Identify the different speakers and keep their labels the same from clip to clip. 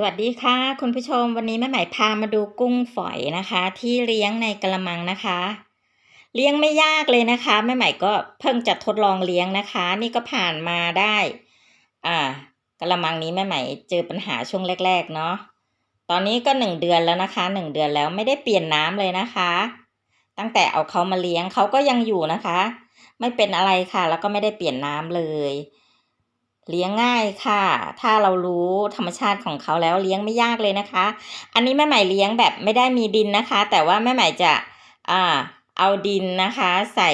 Speaker 1: สวัสดีค่ะ คุณผู้ชมวันนี้แม่ใหม่พามาดูกุ้งฝอยนะคะ ที่เลี้ยงในกระมังนะคะ เลี้ยงไม่ยากเลยนะคะแม่ใหม่ก็เพิ่งจะทดลองเลี้ยงนะคะ นี่ก็ผ่านมาได้ อ่ากระมังนี้แม่ใหม่เจอปัญหาช่วงแรก ๆ เนาะตอนนี้ก็หนึ่งเดือนแล้วนะคะหนึ่งเดือนแล้วไม่ได้เปลี่ยนน้ำเลยนะคะ ตั้งแต่เอาเขามาเลี้ยงเขาก็ยังอยู่นะคะ ไม่เป็นอะไรค่ะ แล้วก็ไม่ได้เปลี่ยนน้ำเลย เลี้ยงง่ายค่ะ ถ้าเรารู้ธรรมชาติของเขาแล้วเลี้ยงไม่ยากเลยนะคะ อันนี้แม่ใหม่เลี้ยงแบบไม่ได้มีดินนะคะ แต่ว่าแม่ใหม่จะอ่าเอาดินนะคะ ใส่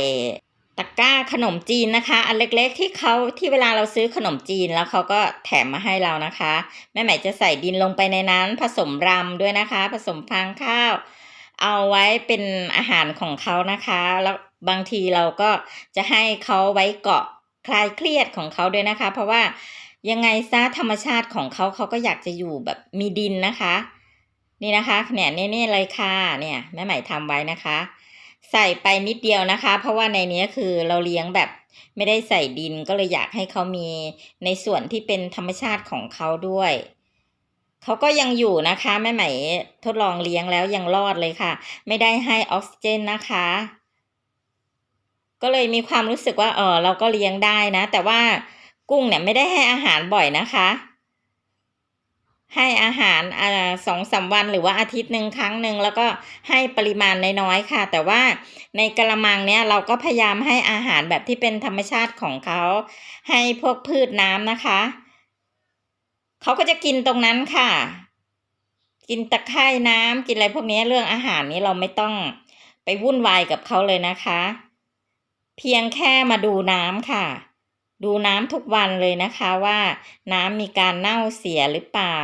Speaker 1: ตะกร้าขนมจีนนะคะ อันเล็กๆที่เขาที่เวลาเราซื้อขนมจีนแล้วเขาก็แถมมาให้เรานะคะ แม่ใหม่จะใส่ดินลงไปในนั้น ผสมรำด้วยนะคะ ผสมฟางข้าว เอาไว้เป็นอาหารของเขานะคะ แล้วบางทีเราก็จะให้เขาไว้เกาะ คลายเครียดของเขาด้วยนะคะ เพราะว่ายังไงซะธรรมชาติของเขาเขาก็อยากจะอยู่แบบมีดินนะคะ นี่นะคะเนี่ยนี่นี่เลยค่ะเนี่ยแม่ใหม่ทำไว้นะคะ ใส่ไปนิดเดียวนะคะ เพราะว่าในนี้คือเราเลี้ยงแบบไม่ได้ใส่ดินก็เลยอยากให้เขามีในส่วนที่เป็นธรรมชาติของเขาด้วยเขาก็ยังอยู่นะคะแม่ใหม่ทดลองเลี้ยงแล้วยังรอดเลยค่ะ ไม่ได้ให้ออกซิเจนนะคะ ก็เลยมีความรู้สึกว่าเออเราก็เลี้ยงได้นะ แต่ว่ากุ้งเนี่ยไม่ได้ให้อาหารบ่อยนะคะ ให้อาหารอ่าสองสามวันหรือว่าอาทิตย์หนึ่งครั้งหนึ่งแล้วก็ให้ปริมาณน้อยๆค่ะ แต่ว่าในกระมังเนี่ยเราก็พยายามให้อาหารแบบที่เป็นธรรมชาติของเขา ให้พวกพืชน้ำนะคะเขาก็จะกินตรงนั้นค่ะ กินตะไคร่น้ำกินอะไรพวกนี้เรื่องอาหารนี้เราไม่ต้องไปวุ่นวายกับเขาเลยนะคะ เพียงแค่มาดูน้ำค่ะ ดูน้ำทุกวันเลยนะคะว่าน้ำมีการเน่าเสียหรือเปล่า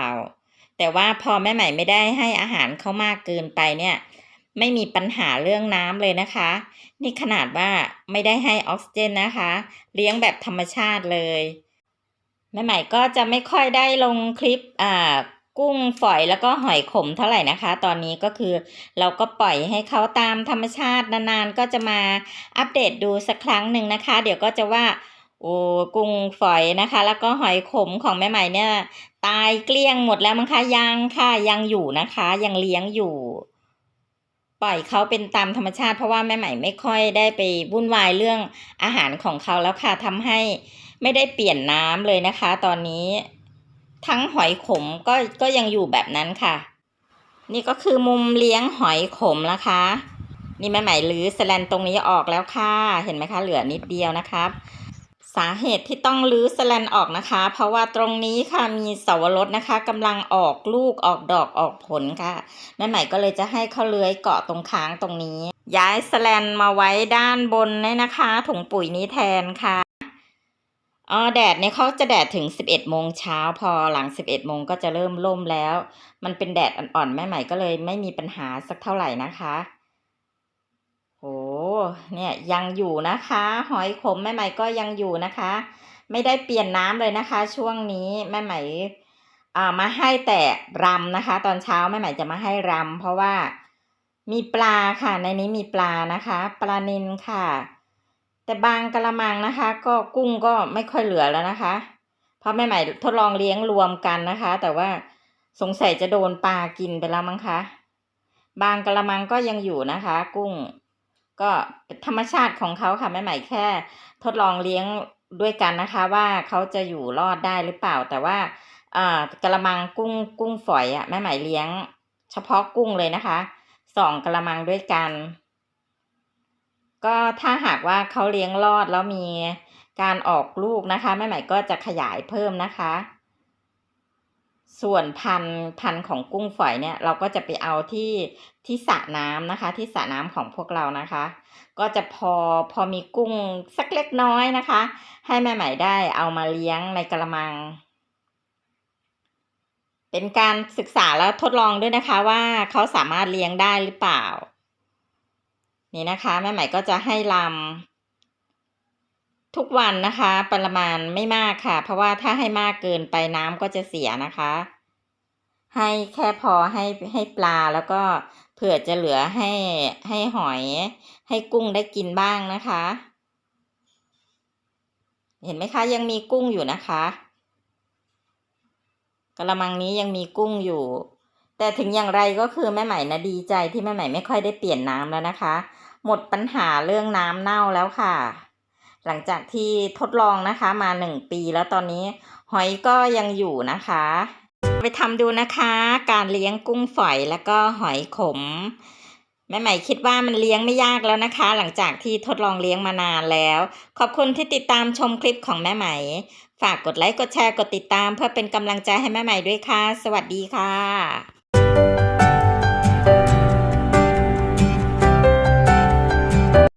Speaker 1: แต่ว่าพอแม่ใหม่ไม่ได้ให้อาหารเขามากเกินไปเนี่ย ไม่มีปัญหาเรื่องน้ำเลยนะคะ นี่ขนาดว่าไม่ได้ให้ออกซิเจนนะคะ เลี้ยงแบบธรรมชาติเลยแม่ใหม่ก็จะไม่ค่อยได้ลงคลิปอ่า กุ้งฝอยแล้วก็หอยขมเท่าไหร่นะคะ ตอนนี้ก็คือเราก็ปล่อยให้เขาตามธรรมชาตินานๆ ก็จะมาอัปเดตดูสักครั้งหนึ่งนะคะ เดี๋ยวก็จะว่าโอ้กุ้งฝอยนะคะ แล้วก็หอยขมของแม่ใหม่เนี่ย ตายเกลี้ยงหมดแล้วมั้งคะยังค่ะยังอยู่นะคะ ยังเลี้ยงอยู่ ปล่อยเขาเป็นตามธรรมชาติเพราะว่าแม่ใหม่ไม่ค่อยได้ไปวุ่นวายเรื่องอาหารของเขาแล้วค่ะทำให้ไม่ได้เปลี่ยนน้ำเลยนะคะ ตอนนี้ ทั้งหอยขมก็ก็ยังอยู่แบบนั้นค่ะ นี่ก็คือมุมเลี้ยงหอยขมนะคะ นี่แม่ใหม่ลื้อสแลนตรงนี้ออกแล้วค่ะ เห็นไหมคะ เหลือนิดเดียวนะครับสาเหตุที่ต้องลื้อสแลนออกนะคะ เพราะว่าตรงนี้ค่ะมีเสาวรสนะคะกำลังออกลูกออกดอกออกผลค่ะแม่ใหม่ก็เลยจะให้เขาเลื้อยเกาะตรงค้างตรงนี้ ย้ายสแลนมาไว้ด้านบนเนี่ยนะคะถุงปุ๋ยนี้แทนค่ะ แดดเนี่ยเขาจะแดดถึง 11 โมงเช้าพอหลัง 11 โมงก็จะเริ่มล่มแล้ว มันเป็นแดดอ่อนๆแม่ใหม่ก็เลยไม่มีปัญหาสักเท่าไหร่นะคะโอ้เนี่ยยังอยู่นะคะ หอยขมแม่ใหม่ก็ยังอยู่นะคะ ไม่ได้เปลี่ยนน้ำเลยนะคะ ช่วงนี้แม่ใหม่อ่ามาให้แต่รำนะคะ ตอนเช้าแม่ใหม่จะมาให้รำเพราะว่ามีปลาค่ะในนี้มีปลานะคะ ปลานิลค่ะ แต่บางกระมังนะคะ ก็กุ้งก็ไม่ค่อยเหลือแล้วนะคะ เพราะแม่ใหม่ทดลองเลี้ยงรวมกันนะคะ แต่ว่าสงสัยจะโดนปลากินไปแล้วมั้งคะบางกระมังก็ยังอยู่นะคะ กุ้ง ก็ธรรมชาติของเขาค่ะแม่ใหม่แค่ ทดลองเลี้ยงด้วยกันนะคะ ว่าเขาจะอยู่รอดได้หรือเปล่า แต่ว่าอ่ากระมังกุ้งกุ้งฝอยอะแม่ใหม่เลี้ยง เฉพาะกุ้งเลยนะคะสองกระมังด้วยกัน ก็ถ้าหากว่าเขาเลี้ยงรอดแล้วมีการออกลูกนะคะแม่ใหม่ก็จะขยายเพิ่มนะคะ ส่วนพันธุ์พันธุ์ของกุ้งฝอยเนี่ย เราก็จะไปเอาที่ที่สระน้ำนะคะ ที่สระน้ำของพวกเรานะคะ ก็จะพอพอมีกุ้งสักเล็กน้อยนะคะ ให้แม่ใหม่ได้เอามาเลี้ยงในกระมัง เป็นการศึกษาแล้วทดลองด้วยนะคะว่าเขาสามารถเลี้ยงได้หรือเปล่า นี่นะคะแม่ใหม่ก็จะให้ลำทุกวันนะคะ ปริมาณไม่มากค่ะ เพราะว่าถ้าให้มากเกินไปน้ำก็จะเสียนะคะ ให้แค่พอให้ให้ปลาแล้วก็เผื่อจะเหลือให้ให้หอย ให้กุ้งได้กินบ้างนะคะ เห็นไหมคะยังมีกุ้งอยู่นะคะกกระมังนี้ยังมีกุ้งอยู่ แต่ถึงอย่างไรก็คือแม่ใหม่นะดีใจที่แม่ใหม่ไม่ค่อยได้เปลี่ยนน้ำแล้วนะคะ หมดปัญหาเรื่องน้ำเน่าแล้วค่ะ หลังจากที่ทดลองนะคะมาหนึ่งปีแล้วตอนนี้หอยก็ยังอยู่นะคะ ไปทำดูนะคะ การเลี้ยงกุ้งฝอยแล้วก็หอยขมแม่ใหม่คิดว่ามันเลี้ยงไม่ยากแล้วนะคะ หลังจากที่ทดลองเลี้ยงมานานแล้ว ขอบคุณที่ติดตามชมคลิปของแม่ใหม่ ฝากกดไลค์กดแชร์กดติดตาม เพื่อเป็นกำลังใจให้แม่ใหม่ด้วยค่ะ สวัสดีค่ะ